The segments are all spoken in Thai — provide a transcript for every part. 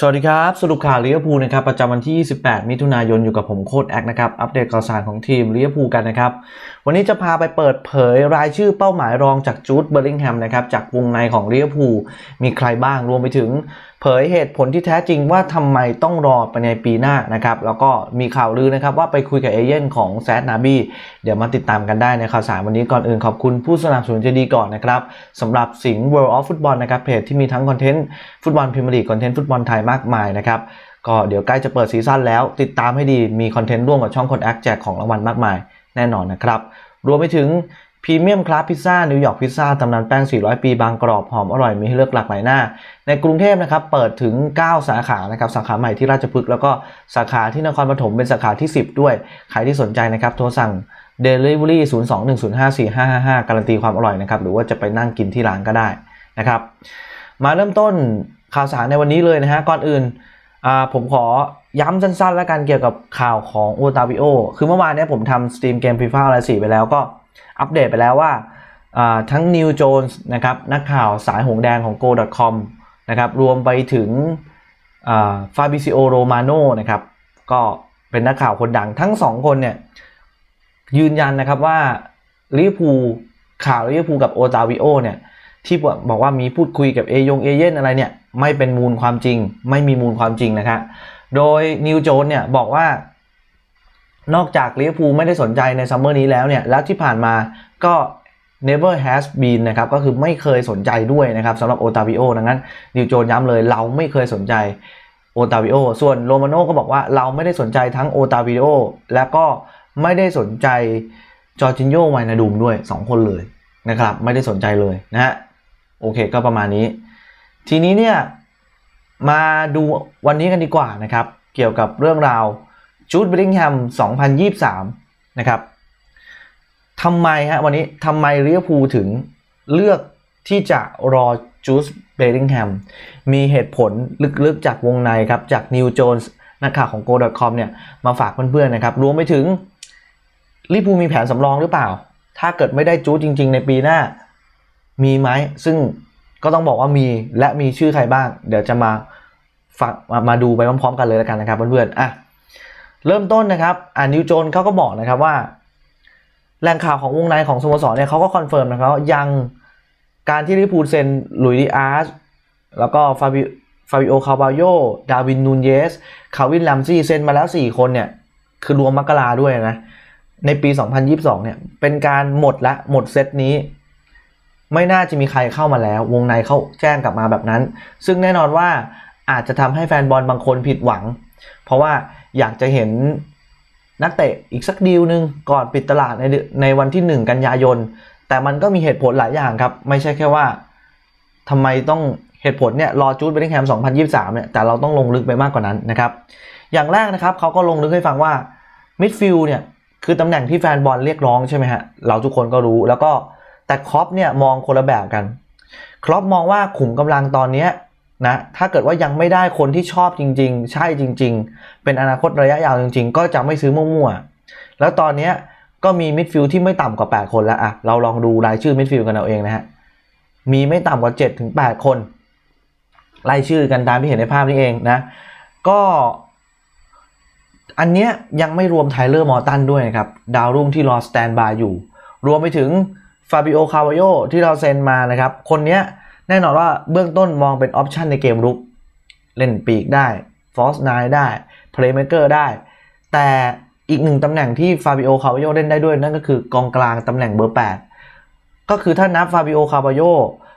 สวัสดีครับ สรุปข่าวลิเวอร์พูลนะครับประจำวันที่ 28 มิถุนายนอยู่กับผมโค้ดแอคนะครับอัปเดตข่าวสารของทีมลิเวอร์พูลกันนะครับ วันนี้จะพาไปเปิดเผยรายชื่อเป้าหมายรองจากจูดเบอร์ลิงแฮมนะครับจากวงในของลิเวอร์พูลมีใครบ้างรวมไปถึง ยเหตุผลที่แท้จริงว่าทำไมต้องรอไปในปีหน้านะครับ แล้วก็มีข่าวลือนะครับว่าไปคุยกับเอเย่นของแซดนาบีเดี๋ยวมาติดตามกันได้ในข่าวสารวันนี้ก่อนอื่นขอบคุณผู้สนับสนุนใจดีก่อนนะครับสำหรับสิงห์ World of Football นะครับเพจที่มีทั้งคอนเทนต์ฟุตบอลพรีเมียร์ลีกคอนเทนต์ฟุตบอลไทยมากมายนะครับก็เดี๋ยวใกล้จะเปิดซีซั่นแล้ว ติดตามให้ดีมีคอนเทนต์ร่วมกับช่องคนแอคแจกของรางวัลมากมายแน่นอนนะครับรวมไปถึง พรีเมียมคลาสพิซซ่านิวยอร์กพิซซ่าตำนานแป้ง 400 ปีบางกรอบหอมอร่อยมีให้เลือกหลากหลายหน้า ในกรุงเทพนะครับเปิดถึง 9 สาขานะครับสาขาใหม่ที่ราชพฤกษ์แล้วก็สาขาที่นครปฐมเป็นสาขาที่ 10 ด้วย ใครที่สนใจนะครับโทรสั่ง Delivery 02-105-4555 การันตีความอร่อยนะครับหรือว่าจะไปนั่งกินที่ร้านก็ได้นะครับมาเริ่มต้นข่าวสารในวันนี้เลยนะฮะก่อนอื่นผมขอย้ำสั้นๆ แล้วกันเกี่ยวกับข่าวของโอตาวิโอคือเมื่อวานนี้ผมทำสตรีมเกมฟีฟ่าอะไรสี่ไปแล้วก็ อัปเดตไปแล้วว่าทั้งนิวโจนส์นะครับนักข่าวสายหงแดงของ go.com นะครับรวมไปถึงฟาบิซิโอโรมาโนนะครับก็เป็นนักข่าวคนดังทั้งสองคนเนี่ยยืนยันนะครับว่าลิพูข่าวลิพูกับโอตาวิโอเนี่ยที่บอกว่ามีพูดคุยกับเอยงเอเย่นอะไรเนี่ยไม่เป็นมูลความจริง ไม่มีมูลความจริงนะครับโดยนิวโจนเนี่ยบอกว่า นอกจากลิเวอร์พูลไม่ได้สนใจในซัมเมอร์นี้แล้วเนี่ย แล้วที่ผ่านมาก็ never has been นะครับ ก็คือไม่เคยสนใจด้วยนะครับสำหรับโอตาวิโอดังนั้นนิวโจนย้ำเลยเราไม่เคยสนใจโอตาวิโอส่วนโรมาโน่ก็บอกว่าเราไม่ได้สนใจทั้งโอตาวิโอและก็ไม่ได้สนใจจอร์จินโยไวนาดูมด้วย 2 คนเลยนะครับ ไม่ได้สนใจเลยนะฮะโอเคก็ประมาณนี้ ทีนี้เนี่ยมาดูวันนี้กันดีกว่านะครับ เกี่ยวกับเรื่องราว จูดเบลลิงแฮม 2023 นะครับทำไมฮะวันนี้ทำไมลิเวอร์พูลถึงเลือกที่จะรอจูดเบลลิงแฮม มีเหตุผลลึกๆจากวงในครับ จากนิวโจนส์นักข่าวของ go.com เนี่ย มาฝากเพื่อนๆนะครับ รวมไปถึงลิพูมีแผนสำรองหรือเปล่า ถ้าเกิดไม่ได้จูดจริง ๆ ในปีหน้า มีไหม ซึ่งก็ต้องบอกว่ามีและมีชื่อใครบ้าง เดี๋ยวจะมาฟังมามาดูไปพร้อมๆกันเลยแล้วกันนะครับเพื่อนๆอะ เริ่มต้นนะครับอ่านิวโจนเขาก็บอกนะครับว่า แหล่งข่าวของวงในของสโมสรเนี่ยเขาก็คอนเฟิร์มนะครับยังการที่ลิเวอร์พูลเซนหลุยดิอาร์สแล้วก็ฟาบิฟาบิโอคาบาโยดาวินนูนเยสคาวินแลมซี่เซ็นมาแล้ว 4 คนเนี่ยคือรวมมกราด้วยนะในปี 2022 เนี่ย เป็นการหมดละหมดเซตนี้ ไม่น่าจะมีใครเข้ามาแล้ว วงในเขาแจ้งกลับมาแบบนั้น ซึ่งแน่นอนว่าอาจจะทำให้แฟนบอลบางคนผิดหวัง เพราะว่า อยากจะเห็นนักเตะอีกสักดีลหนึ่งก่อนปิดตลาดในในวันที่ 1 กันยายน แต่มันก็มีเหตุผลหลายอย่างครับ ไม่ใช่แค่ว่าทำไมต้องเหตุผลเนี่ยรอจูดเบลลิงแฮม 2023 เนี่ยแต่เราต้องลงลึกไปมากกว่านั้นนะครับ อย่างแรกนะครับเขาก็ลงลึกให้ฟังว่ามิดฟิลด์เนี่ยคือตำแหน่งที่แฟนบอลเรียกร้องใช่ไหมฮะเราทุกคนก็รู้แล้วก็แต่ครอปเนี่ยมองคนละแบบกันครอปมองว่าขุมกำลังตอนเนี้ย นะถ้าเกิดว่ายังไม่ได้คนที่ชอบจริง ๆ ใช่จริง ๆ เป็นอนาคตระยะยาวจริง ๆ ก็จะไม่ซื้อมั่วๆแล้วตอนเนี้ก็มีมิดฟิลด์ที่ไม่ต่ำกว่า 8 คนแล้วอะเราลองดูรายชื่อมิดฟิลด์กันเอาเองนะฮะมีไม่ต่ำกว่า7ถึง8คนรายชื่อกันตามที่เห็นในภาพนี้เองนะก็อันเนี้ยยังไม่รวมไทเลอร์มอร์ตันด้วยนะครับ ดาวรุ่งที่รอสแตนบายอยู่ รวมไปถึงฟาบิโอคาวาโยที่เราเซ็นมานะครับ คนเนี้ย แน่นอนว่าเบื้องต้นมองเป็นออปชันในเกมรุก เล่นปีกได้ฟอสไนได้เพลย์เมเกอร์ได้ แต่อีกหนึ่งตำแหน่งที่ฟาบิโอคาวาโยเล่นได้ด้วยนั่นก็คือกองกลางตำแหน่งเบอร์ 8 ก็คือถ้านับฟาบิโอคาวาโย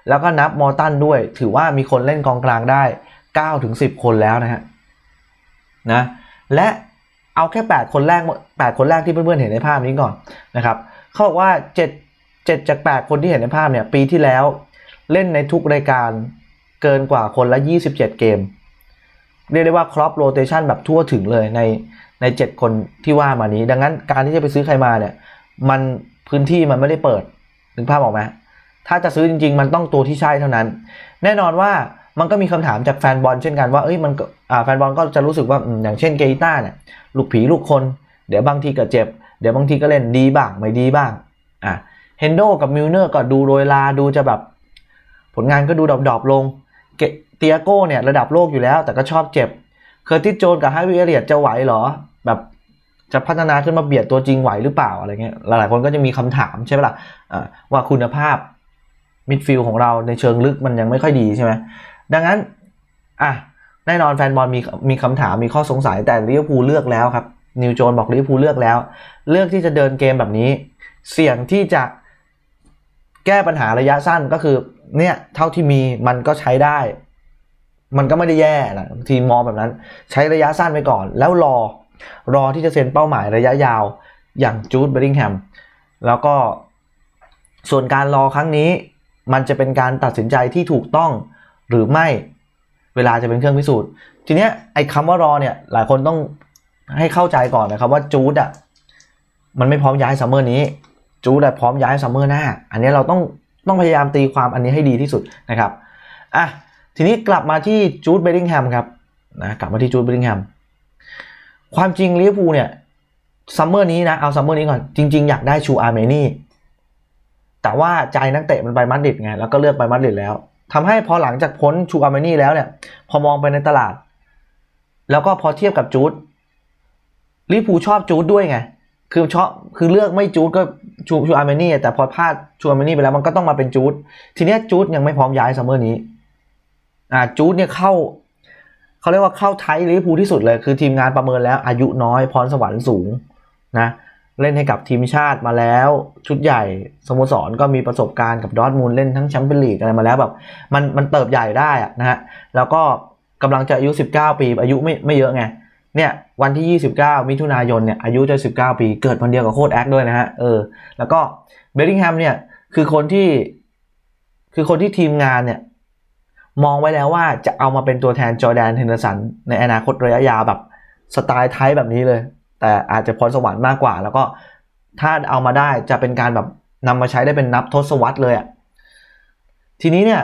แล้วก็นับมอร์ตันด้วย ถือว่ามีคนเล่นกองกลางได้9ถึง10 คนแล้วนะฮะนะและเอาแค่ 8 คนแรก 8 คนแรกที่เพื่อนๆเห็นในภาพนี้ก่อนนะครับเขาบอกว่า 7 7จาก 8 คนที่เห็นในภาพเนี่ยปีที่แล้ว เล่นในทุกรายการเกินกว่าคนละ 27 เกม เรียกได้ว่าครอปโรเตชันแบบทั่วถึงเลยในใน 7 คนที่ว่ามานี้ ดังนั้นการที่จะไปซื้อใครมาเนี่ย มันพื้นที่มันไม่ได้เปิดถึงภาพออกไหมถ้าจะซื้อจริง ๆ มันต้องตัวที่ใช่เท่านั้น แน่นอนว่ามันก็มีคำถามจากแฟนบอลเช่นกันว่าเอ้ยมันอ่าแฟนบอลก็จะรู้สึกว่าอย่างเช่นเกต้าเนี่ยลูกผีลูกคน เดี๋ยวบางทีก็เจ็บ เดี๋ยวบางทีก็เล่นดีบ้างไม่ดีบ้างอะเฮนโดกับมิลเนอร์ก็ดูโรยลาดูจะแบบ ลงานก็ดูดรอปๆลงเตียโก้เนี่ยระดับโลกอยู่แล้ว แต่ก็ชอบเจ็บ เคอร์ติสโจนกับฮาวิเอเลียตจะไหวเหรอ แบบจะพัฒนาขึ้นมาเบียดตัวจริงไหวหรือเปล่าอะไรเงี้ยหลายๆคนก็จะมีคำถามใช่ไหมล่ะอ่าว่าคุณภาพมิดฟิลด์ของเราในเชิงลึกมันยังไม่ค่อยดีใช่ไหมดังนั้นอะแน่นอนแฟนบอลมีมีคำถามมีข้อสงสัยแต่ลิเวอร์พูลเลือกแล้วครับนิวโจนบอกลิเวอร์พูลเลือกแล้ว เลือกที่จะเดินเกมแบบนี้ เสี่ยงที่จะแก้ปัญหาระยะสั้นก็คือ เนี่ยเท่าที่มีมันก็ใช้ได้ มันก็ไม่ได้แย่นะทีมมองแบบนั้น ใช้ระยะสั้นไปก่อน แล้วรอรอที่จะเซ็นเป้าหมายระยะยาวอย่างจูดเบริงแฮมแล้วก็ส่วนการรอครั้งนี้ มันจะเป็นการตัดสินใจที่ถูกต้องหรือไม่เวลาจะเป็นเครื่องพิสูจน์ ทีเนี้ยไอ้คำว่ารอเนี่ยหลายคนต้องให้เข้าใจก่อนนะครับว่าจูดอะมันไม่พร้อมย้ายซัมเมอร์นี้จูดอะพร้อมย้ายซัมเมอร์หน้า อันนี้เราต้อง ต้องพยายามตีความอันนี้ให้ดีที่สุดนะครับอะทีนี้กลับมาที่จูดเบลลิงแฮมครับนะกลับมาที่จูดเบลลิงแฮมความจริงลิเวอร์พูลเนี่ยซัมเมอร์นี้นะเอาซัมเมอร์นี้ก่อนจริง ๆ อยากได้ชูอาร์เมนี่แต่ว่าใจนักเตะมันไปมาดริดไงแล้วก็เลือกไปมาดริดแล้วทำให้พอหลังจากพ้นชูอาร์เมนี่แล้วเนี่ย พอมองไปในตลาด แล้วก็พอเทียบกับจูดลิเวอร์พูลชอบจูดด้วยไง คือชอบคือเลือกไม่จูดก็ ชูชูอาร์เมเนี่แต่พอพลาดชูอาร์เมเนี่ไปแล้วมันก็ต้องมาเป็นจูดทีเนี้ยจูดยังไม่พร้อมย้ายซัมเมอร์นี้อ่าจูดเนี่ยเข้าเขาเรียกว่าเข้าไทยลิเวอร์พูลที่สุดเลย คือทีมงานประเมินแล้วอายุน้อยพรสวรรค์สูงนะเล่นให้กับทีมชาติมาแล้วชุดใหญ่สโมสรก็มีประสบการณ์กับดอทมูลเล่นทั้งแชมเปี้ยนลีกอะไรมาแล้วแบบมันมันเติบใหญ่ได้นะฮะแล้วก็กำลังจะอายุ 19 ปีอายุไม่ไม่เยอะไง เนี่ยวันที่ 29 มิถุนายนเนี่ยอายุจะ 19 ปี เกิดวันเดียวกับโค้ดแอคด้วยนะฮะเออแล้วก็เบลลิงแฮมเนี่ยคือคนที่คือคนที่ทีมงานเนี่ยมองไว้แล้วว่าจะเอามาเป็นตัวแทนจอร์แดนเฮนเดอร์สันในอนาคตระยะยาวแบบสไตล์ไทยแบบนี้เลย แต่อาจจะพรสวรรค์มากกว่า แล้วก็ถ้าเอามาได้จะเป็นการแบบนำมาใช้ได้เป็นนับทศวรรษเลยอะ่ะทีนี้เนี่ย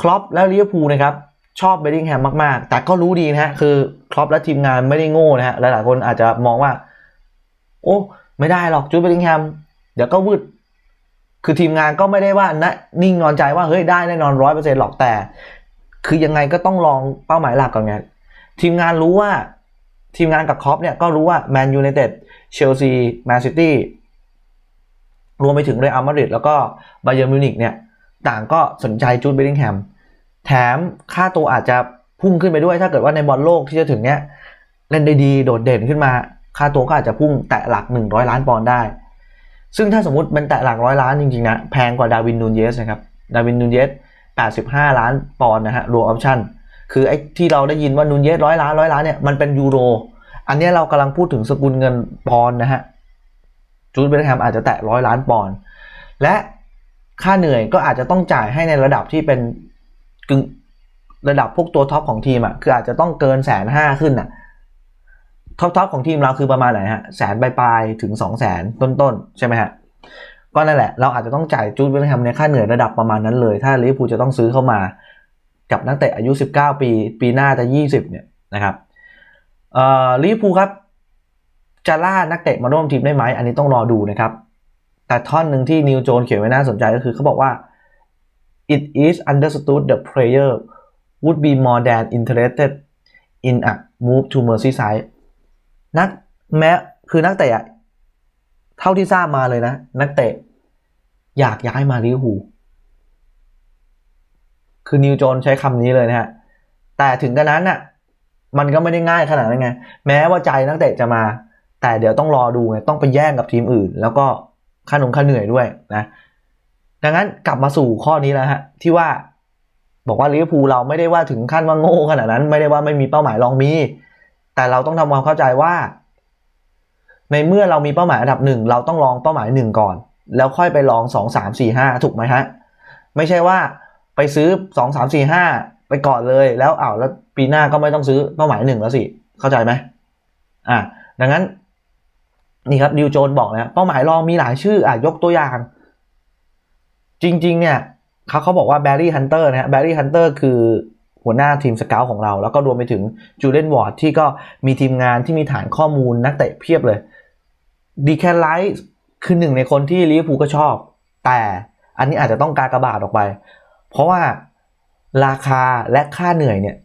ครอปและลิเวอร์พูลนะครับ ชอบเบลลิงแฮมมาก ๆ แต่ก็รู้ดีนะฮะ คือครอปและทีมงานไม่ได้โง่นะฮะ หลายๆคนอาจจะมองว่า โอ้ ไม่ได้หรอกจูดเบลลิงแฮม เดี๋ยวก็วืด คือทีมงานก็ไม่ได้ว่านะนิ่งนอนใจว่า เฮ้ย ได้แน่นอนร้อยเปอร์เซ็นต์หรอกแต่ คือยังไงก็ต้องลองเป้าหมายหลักก่อนไงทีมงานรู้ว่า ทีมงานกับครอปเนี่ยก็รู้ว่าแมนยูไนเต็ดเชลซีแมนซิตี้รวมไปถึงเรอัลมาดริดแล้วก็บาเยอร์มิวนิกเนี่ย ต่างก็สนใจจูดเบลลิงแฮม แถมค่าตัวอาจจะพุ่งขึ้นไปด้วย ถ้าเกิดว่าในบอลโลกที่จะถึงเนี้ยเล่นได้ดีโดดเด่นขึ้นมา ค่าตัวก็อาจจะพุ่งแตะหลัก 100 ล้านปอนด์ได้ ซึ่งถ้าสมมติมันแตะหลักร้อยล้านจริงๆนะแพงกว่าดาวินนูนเยสนะครับดาวินนูนเยส85 ล้านปอนด์นะฮะรวมออปชั่นคือไอ้ที่เราได้ยินว่านูนเยสร้อยล้านร้อยล้านเนี่ยมันเป็นยูโร อันนี้เรากำลังพูดถึงสกุลเงินปอนด์นะฮะจูดเบลแฮมอาจจะแตะร้อยล้านปอนด์และค่าเหนื่อยก็อาจจะต้องจ่ายให้ในระดับที่เป็น กึ่งระดับพวกตัวท็อปของทีมอะคืออาจจะต้องเกินแสนห้าขึ้นอะท็อปท็อปของทีมเราคือประมาณไหนฮะแสนปลายๆถึงสองแสนต้นๆใช่ไหมฮะก็นั่นแหละเราอาจจะต้องจ่ายจูดเบลแฮมในค่าเหนื่อยระดับประมาณนั้นเลย ถ้าลิเวอร์พูลจะต้องซื้อเข้ามา กับนักเตะอายุ 19 ปี ปีหน้าจะ 20 เนี่ยนะครับเอ่อลิเวอร์พูลครับ จะล่านักเตะมาร่วมทีมได้ไหม อันนี้ต้องรอดูนะครับ แต่ท่อนหนึ่งที่นิวโจนเขียนไว้น่าสนใจก็คือเขาบอกว่า it is understood the player would be more than interested in a move to Merseyside นักแม้คือนักเตะเท่าที่ทราบมาเลยนะ นักเตะ อยากย้ายมาลิเวอร์พูลคือนิวโจนใช้คำนี้เลยนะฮะ แต่ถึงกระนั้นน่ะ มันก็ไม่ได้ง่ายขนาดนั้นไง แม้ว่าใจนักเตะจะมา แต่เดี๋ยวต้องรอดูไง ต้องไปแย่งกับทีมอื่น แล้วก็ค่าหนงค่าเหนื่อยด้วยนะ ดังนั้นกลับมาสู่ข้อนี้แล้วฮะที่ว่าบอกว่าลิเวอร์พูลเราไม่ได้ว่าถึงขั้นว่าโง่ขนาดนั้น ไม่ได้ว่าไม่มีเป้าหมายลองมี แต่เราต้องทำความเข้าใจว่า ในเมื่อเรามีเป้าหมายอันดับหนึ่งเราต้องลองเป้าหมายหนึ่งก่อน แล้วค่อยไปลองสองสามสี่ห้าถูกไหมฮะ ไม่ใช่ว่าไปซื้อสองสามสี่ห้าไปก่อนเลยแล้วอ้าวแล้วปีหน้าก็ไม่ต้องซื้อเป้าหมายหนึ่งแล้วสิเข้าใจไหมอะดังนั้นนี่ครับดิวโจนบอกนะเป้าหมายรองมีหลายชื่ออะยกตัวอย่าง จริง ๆ เนี่ยเขาเขาบอกว่าแบร์รี่ฮันเตอร์นะฮะแบร์รี่ฮันเตอร์คือหัวหน้าทีมสเกลของเรา แล้วก็รวมไปถึงจูเลนวอร์ดที่ก็มีทีมงานที่มีฐานข้อมูลนักเตะเพียบเลยดีแคไลท์คือหนึ่งในคนที่ลิเวอร์พูลก็ชอบ แต่อันนี้อาจจะต้องการกระบาดออกไป เพราะว่าราคาและค่าเหนื่อยเนี่ย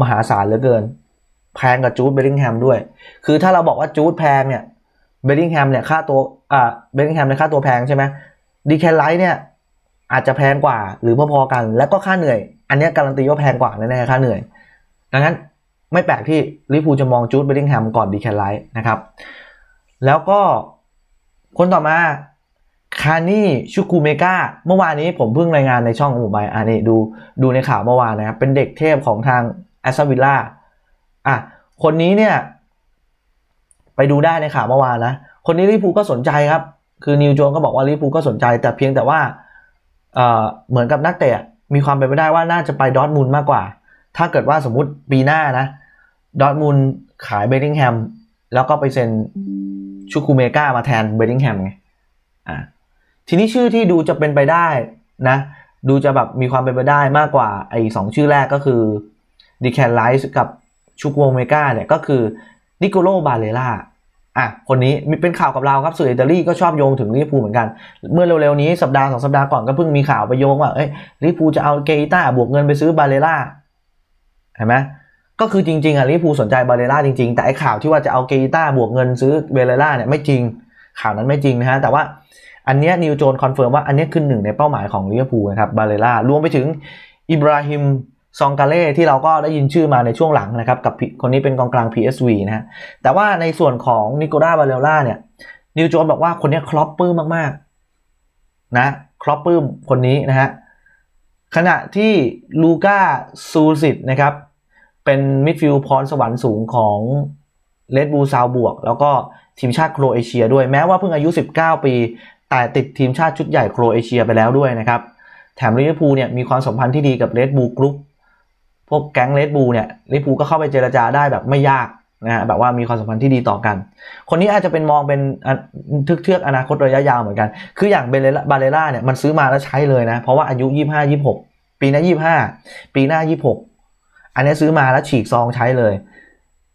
มหาศาลเหลือเกิน แพงกับจูดเบลลิงแฮมด้วย คือถ้าเราบอกว่าจูดแพงเนี่ยเบลลิงแฮมเนี่ยค่าตัวอ่าเบลลิงแฮมเนี่ยค่าตัวแพงใช่ไหมดีแคนไลท์เนี่ย อาจจะแพงกว่า หรือพอๆกัน แล้วก็ค่าเหนื่อย อันนี้การันตีว่าแพงกว่าแน่ๆค่าเหนื่อย ดังนั้นไม่แปลกที่ลิเวอร์พูจะมองจูดเบลลิงแฮมก่อนดีแคนไลท์นะครับ แล้วก็คนต่อมาคานี่ชูคูเมกาเมื่อวานนี้ผมเพิ่งรายงานในช่องของผมไปอ่านี่ดูดูในข่าวเมื่อวานนะครับ เป็นเด็กเทพของทางแอสตันวิลล่าอะคนนี้เนี่ย ไปดูได้ในข่าวเมื่อวานนะ คนนี้ลิเวอร์พูก็สนใจครับ คือนิวโจนก็บอกว่าลิเวอร์พูก็สนใจ แต่เพียงแต่ว่า เหมือนกับนักเตะมีความเป็นไปได้ว่าน่าจะไปดอทมุนด์มากกว่า ถ้าเกิดว่าสมมติปีหน้านะดอทมุนด์ขายเบลลิงแฮมแล้วก็ไปเซ็นชูคูเมกามาแทนเบลลิงแฮมไงอ่าทีนี้ชื่อที่ดูจะเป็นไปได้นะ ดูจะแบบมีความเป็นไปได้มากกว่าไอ้สองชื่อแรกก็คือดิแคนไลส์กับชูคูเมกาเนี่ยก็คือนิโคโลบาเลล่า อะคนนี้เป็นข่าวกับเราครับสื่ออิตาลีก็ชอบโยงถึงลิเวอร์พูลเหมือนกัน เมื่อเร็วๆนี้สัปดาห์สองสัปดาห์ก่อนก็เพิ่งมีข่าวไปโยงว่าเอ้ยลิเวอร์พูลจะเอาเกอิต้าบวกเงินไปซื้อบาเลล่าเห็นไหมก็คือจริงๆอะลิเวอร์พูลสนใจบาเลล่าจริงๆ แต่ไอ้ข่าวที่ว่าจะเอาเกอิต้าบวกเงินซื้อบาเลล่าเนี่ยไม่จริงข่าวนั้นไม่จริงนะฮะแต่ว่าอันเนี้ยนิวโจนคอนเฟิร์มว่าอันเนี้ยคือหนึ่งในเป้าหมายของลิเวอร์พูลนะครับบาเลล่ารวมไปถึงอิบราฮิม ซองกาเล่ที่เราก็ได้ยินชื่อมาในช่วงหลังนะครับ กับคนนี้เป็นกองกลาง PSV นะฮะแต่ว่าในส่วนของนิโคล่าบาเลล่าเนี่ยนิวโจนบอกว่าคนนี้ครอปปื้มมากๆนะครอปปื้มคนนี้นะฮะขณะที่ลูก้าซูซิตนะครับเป็นมิดฟิลด์พรสวรรค์สูงของเลดบูซาวบวก แล้วก็ทีมชาติโครเอเชียด้วยแม้ว่าเพิ่งอายุ 19 ปี แต่ติดทีมชาติชุดใหญ่โครเอเชียไปแล้วด้วยนะครับ แถมลิเวอร์พูลเนี่ยมีความสัมพันธ์ที่ดีกับเลดบูกรุ๊ป พวกแก๊งเลดบูเนี่ยลิเวอร์พูลก็เข้าไปเจรจาได้แบบไม่ยากนะฮะแบบว่ามีความสัมพันธ์ที่ดีต่อกัน คนนี้อาจจะเป็นมองเป็นทึกเทือกอนาคตระยะยาวเหมือนกัน คืออย่างเบเลบาเลล่าเนี่ยมันซื้อมาแล้วใช้เลยนะ เพราะว่าอายุ 25 26 ปีหน้า 25 ปีหน้า 26 อันนี้ซื้อมาแล้วฉีกซองใช้เลย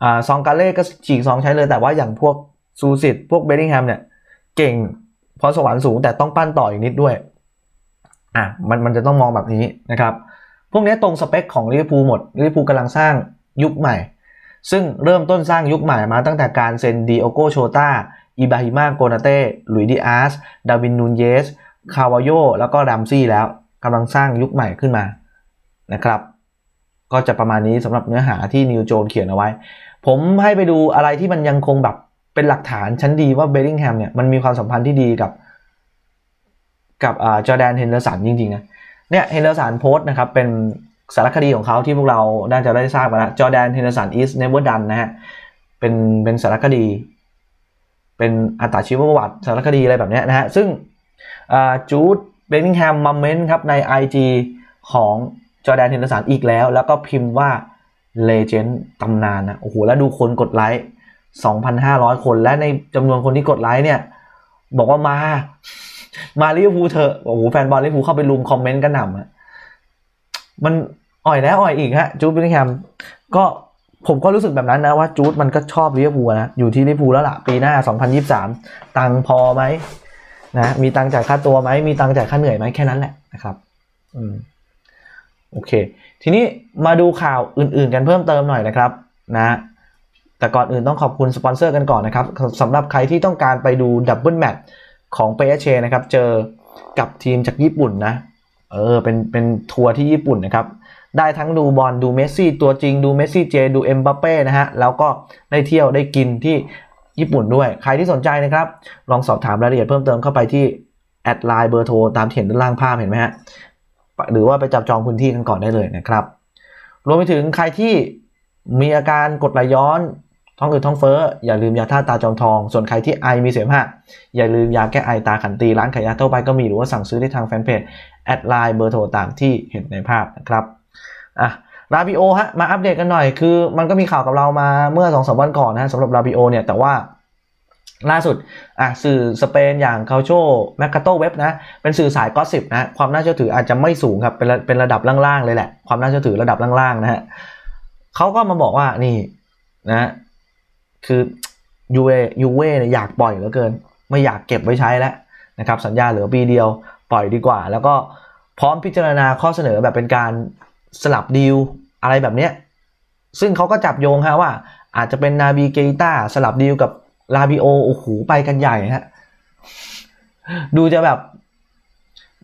อ่าซองกาเล่ก็ฉีกซองใช้เลย แต่ว่าอย่างพวกซูซิตพวกเบลลิงแฮมเนี่ยเก่งพอสวรรค์สูงแต่ต้องปั้นต่ออีกนิดด้วยอะมันมันจะต้องมองแบบนี้นะครับ พวกนี้ตรงสเปคของลิเวอร์พูลหมดลิเวอร์พูลกำลังสร้างยุคใหม่ ซึ่งเริ่มต้นสร้างยุคใหม่มาตั้งแต่การเซ็นดิโอโกโชตาอิบาฮิมาโกนาเต้ลุยดิอาสดาวินนูนเยส คาวาโยแล้วก็ดัมซี่แล้วกำลังสร้างยุคใหม่ขึ้นมานะครับ ก็จะประมาณนี้สำหรับเนื้อหาที่นิวโจนเขียนเอาไว้ ผมให้ไปดูอะไรที่มันยังคงแบบเป็นหลักฐานชั้นดีว่าเบลลิงแฮมเนี่ยมันมีความสัมพันธ์ที่ดีกับ กับจอแดนเฮนเดอร์สันจริงๆนะ เนี่ยเฮนเดอร์สันโพสต์นะครับเป็นสารคดีของเขาที่พวกเราน่าจะได้ทราบมาแล้วจอแดนเฮนเดอร์สัน is never done นนะฮะเป็นเป็นสารคดี เป็นอัตชีวประวัติสารคดีอะไรแบบเนี้ยนะฮะซึ่งจูดเบลลิงแฮมมาเมนต์ครับใน IG ของจอแดนเฮนเดอร์สันอีกแล้ว แล้วก็พิมพ์ว่าเลเจนด์ตำนานนะโอ้โหแล้วดูคนกดไลค์ 2,500 คนและในจำนวนคนที่กดไลค์เนี่ย บอกว่ามา มาลิเวอร์พูลเถอะโอ้โหแฟนบอลลิเวอร์พูลเข้าไปลุมคอมเมนต์กันหนำอะมันอ่อยแล้วอ่อยอีกฮะจูดเบลลิงแฮมก็ผมก็รู้สึกแบบนั้นนะว่าจูดมันก็ชอบลิเวอร์พูลนะอยู่ที่ลิเวอร์พูลแล้วล่ะปีหน้า 2023 ตังพอไหมนะมีตังจ่ายค่าตัวไหมมีตังจ่ายค่าเหนื่อยไหมแค่นั้นแหละนะครับอืมโอเค ทีนี้มาดูข่าวอื่น ๆ กันเพิ่มเติมหน่อยนะครับนะแต่ก่อนอื่นต้องขอบคุณสปอนเซอร์กันก่อนนะครับสำหรับใครที่ต้องการไปดูดับเบิลแมตช์ ของเปเชนะครับ เจอกับทีมจากญี่ปุ่นนะ เออ เป็น เป็นทัวร์ที่ญี่ปุ่นนะครับ ได้ทั้งดูบอล ดูเมสซี่ตัวจริง ดูเมสซี่เจ ดูเอ็มบัปเป้นะฮะ แล้วก็ได้เที่ยว ได้กินที่ญี่ปุ่นด้วย ใครที่สนใจนะครับ ลองสอบถามรายละเอียดเพิ่มเติมเข้าไปที่แอดไลน์เบอร์โทรตามที่เห็นด้านล่างภาพเห็นไหมฮะ หรือว่าไปจับจองพื้นที่กันก่อนได้เลยนะครับ รวมไปถึงใครที่มีอาการกดไหลย้อน ท้องอืดท้องเฟ้ออย่าลืมยาท่าตาจอมทอง ส่วนใครที่ไอมีเสมหะอย่าลืมยาแก้ไอตาขันตีร้านขายยาทั่วไปก็มีหรือว่าสั่งซื้อได้ทางแฟนเพจแอดไลน์เบอร์โทรตามที่เห็นในภาพนะครับอะราบิโอฮะมาอัปเดตกันหน่อยคือ มันก็มีข่าวกับเรามาเมื่อ2อสวันก่อนนะสำหรับราบิโอเนี่ยแต่ว่าล่าสุดอะสื่อสเปนอย่างคาโชแมคคาโตเว็บนะเป็นสื่อสายก็สิบนะความน่าเชื่อถืออาจจะไม่สูงครับเป็นเป็นระดับล่างๆเลยแหละ ความน่าเชื่อถือระดับล่างๆนะฮะเขาก็มาบอกว่านี่นะ คือยูเอยูเว่เนี่ยอยากปล่อยเหลือเกิน ไม่อยากเก็บไว้ใช้แล้วนะครับสัญญาเหลือปีเดียวปล่อยดีกว่า แล้วก็พร้อมพิจารณาข้อเสนอแบบเป็นการสลับดีลอะไรแบบเนี้ยซึ่งเขาก็จับโยงฮะว่า อาจจะเป็นนาบีเกต้าสลับดีลกับลาบิโอโอ้โหไปกันใหญ่ฮะดูจะแบบ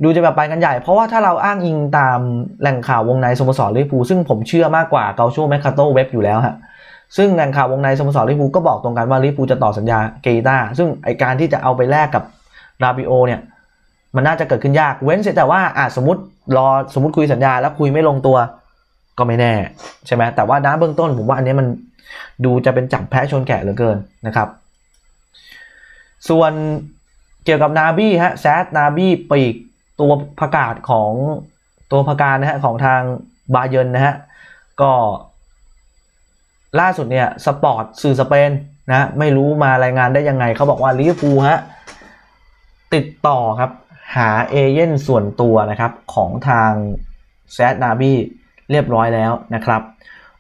ดูจะแบบไปกันใหญ่ เพราะว่าถ้าเราอ้างอิงตามแหล่งข่าววงในสโมสรลิเวอร์พูลซึ่งผมเชื่อมากกว่าเกาโชแมคคาโตเว็บอยู่แล้วฮะ ซึ่งแหล่งข่าววงในสโมสรลิเวอร์พูก็บอกตรงกันว่าลิเวอร์พูจะต่อสัญญาเกตาซึ่งไอการที่จะเอาไปแลกกับลาบิโอเนี่ยมันน่าจะเกิดขึ้นยากเว้นเสียแต่ว่าอาจสมมติรอสมมติคุยสัญญาแล้วคุยไม่ลงตัวก็ไม่แน่ใช่ไหมแต่ว่าน้าเบื้องต้นผมว่าอันนี้มันดูจะเป็นจับแพะชนแกะเหลือเกินนะครับ ส่วนเกี่ยวกับนาบี้ฮะแซดนาบี้ปีกตัวประกาศของตัวประการนะฮะของทางบาเยนนะฮะก็ ล่าสุดเนี่ยสปอร์ตสื่อสเปนนะไม่รู้มารายงานได้ยังไงเขาบอกว่าลิเวอร์พูลฮะติดต่อครับหาเอเย่นส่วนตัวนะครับของทางแซดนาบี้เรียบร้อยแล้วนะครับ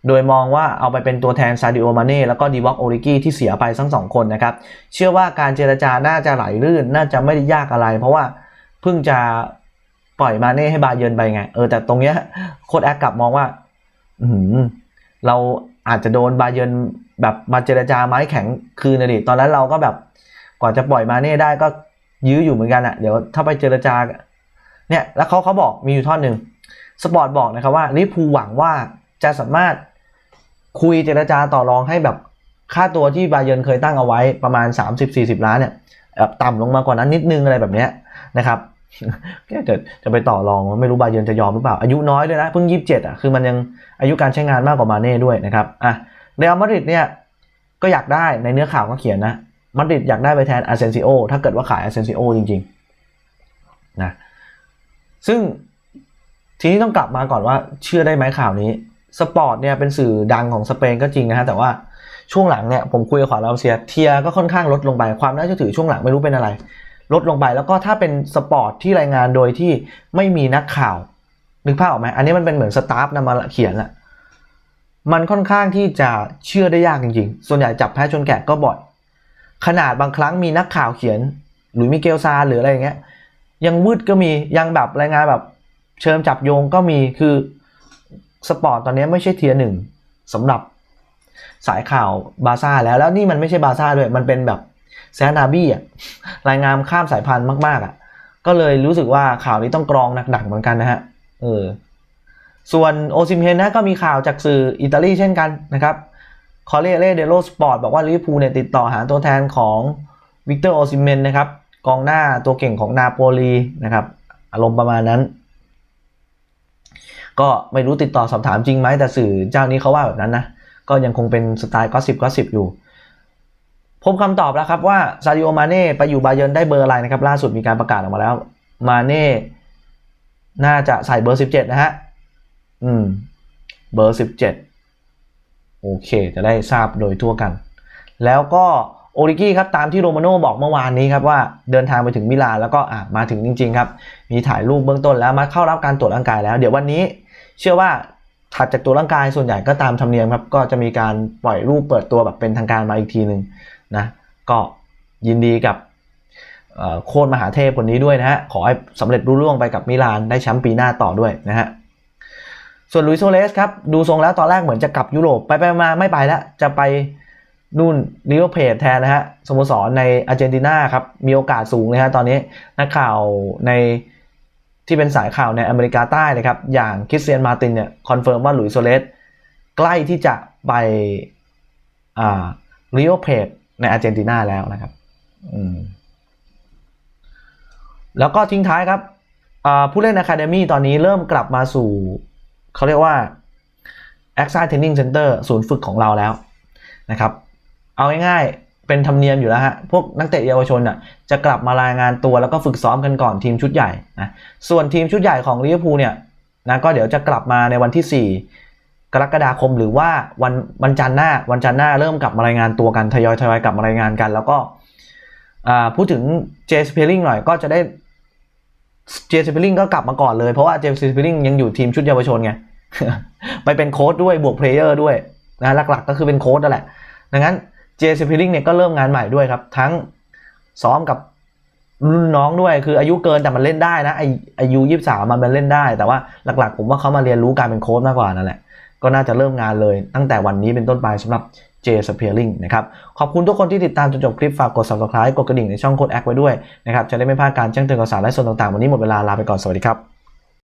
โดยมองว่าเอาไปเป็นตัวแทนซาดิโอมาเน่แล้วก็ดีวอกโอริกี้ที่เสียไปทั้งสองคนนะครับ เชื่อว่าการเจรจาน่าจะไหลลื่น น่าจะไม่ได้ยากอะไร เพราะว่าเพิ่งจะปล่อยมาเน่ให้บาเยินไปไง เออแต่ตรงเนี้ยโค้ดแอคกลับมองว่า อืเรา อาจจะโดนบาเยินแบบมาเจรจาไม้แข็งคืนนะดิตอนนั้นเราก็แบบกว่าจะปล่อยมาเน่ได้ก็ยื้ออยู่เหมือนกันอะเดี๋ยวถ้าไปเจรจาเนี่ยแล้วเขาเขาบอกมีอยู่ท่อนหนึ่งสปอร์ตบอกนะครับว่าลิพูหวังว่าจะสามารถคุยเจรจาต่อรองให้แบบค่าตัวที่บาเยินเคยตั้งเอาไว้ประมาณ 30-40 ล้านเนี่ยแบบต่ำลงมากว่านั้นนิดนึงอะไรแบบเนี้ยนะครับ จะจะไปต่อรองไม่รู้บาเยิร์นจะยอมหรือเปล่า อายุน้อยด้วยนะ เพิ่ง27อะคือมันยังอายุการใช้งานมากกว่ามาเน่ด้วยนะครับอะเรอัลมาดริดเนี่ยก็อยากได้ในเนื้อข่าวก็เขียนนะมาดริดอยากได้ไปแทนอาเซนซิโอถ้าเกิดว่าขายอาเซนซิโอจริงๆนะซึ่งทีนี้ต้องกลับมาก่อนว่าเชื่อได้ไหมข่าวนี้สปอร์ตเนี่ยเป็นสื่อดังของสเปนก็จริงนะฮะแต่ว่าช่วงหลังเนี่ยผมคุยกับขวานเราเซียเทียก็ค่อนข้างลดลงไปความน่าเชื่อถือช่วงหลังไม่รู้เป็นอะไร ลดลงไป แล้วก็ถ้าเป็นสปอร์ตที่รายงานโดยที่ไม่มีนักข่าวนึกภาพออกไหมอันนี้มันเป็นเหมือนสตาฟนำมาเขียนอะมันค่อนข้างที่จะเชื่อได้ยากจริงๆ ส่วนใหญ่จับแพ้ชนแกะก็บ่อย ขนาดบางครั้งมีนักข่าวเขียน หรือมิเกลซาหรืออะไรอย่างเงี้ย ยังวืดก็มี ยังแบบรายงานแบบเชิญจับโยงก็มี คือสปอร์ตตอนนี้ไม่ใช่เทียร์หนึ่งสำหรับสายข่าวบาซ่าแล้ว แล้วนี่มันไม่ใช่บาซ่าด้วย มันเป็นแบบ แซนาบี้อะรายงานข้ามสายพันธุ์มากๆอะ ก็เลยรู้สึกว่าข่าวนี้ต้องกรองหนักๆเหมือนกันนะฮะเออส่วนโอซิมเฮนนะก็มีข่าวจากสื่ออิตาลีเช่นกันนะครับคอเรเรเดโลสปอร์ตบอกว่าลิเวอร์พูลเนี่ยติดต่อหาตัวแทนของวิกเตอร์โอซิมเมนนะครับกองหน้าตัวเก่งของนาโปลีนะครับ อารมณ์ประมาณนั้น ก็ไม่รู้ติดต่อสอบถามจริงไหมแต่สื่อเจ้านี้เขาว่าแบบนั้นนะ ก็ยังคงเป็นสไตล์ก็สิบก็สิบอยู่ พบคำตอบแล้วครับว่าซาดิโอมาเน่ไปอยู่บาเยิร์นได้เบอร์อะไรนะครับ ล่าสุดมีการประกาศออกมาแล้ว มาเน่น่าจะใส่เบอร์สิบเจ็ดนะฮะ อืม เบอร์สิบเจ็ดโอเค จะได้ทราบโดยทั่วกัน แล้วก็โอริกี้ครับ ตามที่โรมาโน่บอกเมื่อวานนี้ครับว่าเดินทางไปถึงมิลานแล้วก็อะมาถึงจริง ๆ ครับ มีถ่ายรูปเบื้องต้นแล้วมาเข้ารับการตรวจร่างกายแล้ว เดี๋ยววันนี้ เชื่อว่าถัดจากตัวร่างกายส่วนใหญ่ก็ตามธรรมเนียมครับ ก็จะมีการปล่อยรูปเปิดตัวแบบเป็นทางการมาอีกทีหนึ่ง นะก็ยินดีกับโค้ชมหาเทพคนนี้ด้วยนะฮะ ขอให้สำเร็จรุ่ร่วงไปกับมิลานได้แชมป์ปีหน้าต่อด้วยนะฮะ ส่วนลุยโซเลสครับ ดูทรงแล้วตอนแรกเหมือนจะกลับยุโรปไปไปมาไม่ไปแล้ว จะไปนู่นลิเวอร์เพจแทนนะฮะสโมสรในอาร์เจนตินาครับ มีโอกาสสูงเลยฮะตอนนี้นักข่าวในที่เป็นสายข่าวในอเมริกาใต้นะครับ อย่างคริสเตียนมาตินเนี่ยคอนเฟิร์มว่าหลุยโซเลสใกล้ที่จะไปอ่าลิเวอร์เพจ ในอาร์เจนตินาแล้วนะครับอืแล้วก็ทิ้งท้ายครับผู้เล่นอะคาเดมี่ตอนนี้เริ่มกลับมาสู่ เขาเรียกว่า a c t i Training Center ศูนย์ฝึกของเราแล้วนะครับ เอาง่ายๆ เป็นธรรมเนียมอยู่แล้วฮะ พวกนักเตะเยาวชนอะจะกลับมารายงานตัวแล้วก็ฝึกซ้อมกันก่อนทีมชุดใหญ่นะส่วนทีมชุดใหญ่ของลิเวอร์พูลเนี่ยนะก็เดี๋ยวจะกลับมาในวันที่ 4 กรกฎาคมหรือว่าวันวันจันทร์หน้าวันจันทร์หน้าเริ่มกลับมารายงานตัวกันทยอยทยอยกลับมารายงานกัน แล้วก็พูดถึงเจสเปริงหน่อยก็จะได้เจสเปริงก็กลับมาก่อนเลยเพราะว่าเจสเปริงยังอยู่ทีมชุดเยาวชนไงไปเป็นโค้ดด้วยบวกเพลเยอร์ด้วยนะหลักๆ ก็คือเป็นโค้ดนั่นแหละดังนั้นเจสเปริงเนี่ยก็เริ่มงานใหม่ด้วยครับ ทั้งซ้อมกับรุ่นน้องด้วยคืออายุเกินแต่มันเล่นได้นะอายุยี่สามมันมันเล่นได้ แต่ว่าหลักๆ ผมว่าเขามาเรียนรู้การเป็นโค้ชมากกว่านั่นแหละ ก็น่าจะเริ่มงานเลยตั้งแต่วันนี้เป็นต้นไปสำหรับเจสเปียริงนะครับ ขอบคุณทุกคนที่ติดตามจนจบคลิป ฝากกด subscribe กดกระดิ่งในช่องโค้ดแอคไว้ด้วยนะครับ จะได้ไม่พลาดการแจ้งเตือนข่าวสารและส่วนต่างๆ วันนี้หมดเวลาลาไปก่อน สวัสดีครับ